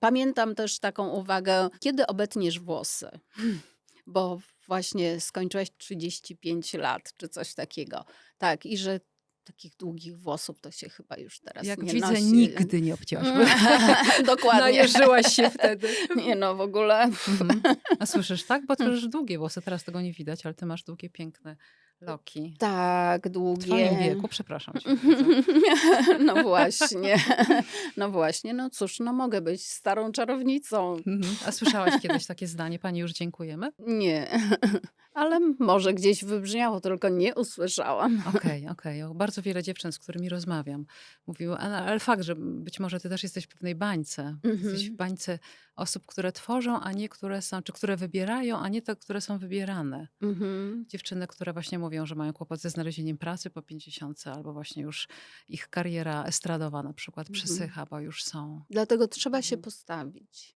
Pamiętam też taką uwagę, kiedy obetniesz włosy, bo właśnie skończyłaś 35 lat czy coś takiego. Tak, i że takich długich włosów to się chyba już teraz Jak nie widzę, nosi. nigdy nie obcięłaś. Dokładnie. Najeżyłaś się wtedy. Nie no, w ogóle. Mhm. A słyszysz, tak? Bo ty masz długie włosy. Teraz tego nie widać, ale ty masz długie, piękne loki. Tak, W twoim długie. wieku, przepraszam cię. No właśnie. No właśnie, no cóż, no mogę być starą czarownicą. Mhm. A słyszałaś kiedyś takie zdanie, pani już dziękujemy? Nie, ale może gdzieś wybrzmiało, tylko nie usłyszałam. Okej, okej. O, Bardzo wiele dziewczyn, z którymi rozmawiam, mówiły, ale, ale fakt, że być może ty też jesteś w pewnej bańce. Jesteś w Mhm. bańce osób, które tworzą, a nie które są, czy które wybierają, a nie te, które są wybierane. Mhm. Dziewczyny, które właśnie mówią, że mają kłopot ze znalezieniem pracy po 50, albo właśnie już ich kariera estradowa na przykład Mhm. przysycha, bo już są. Dlatego trzeba się Mhm. postawić.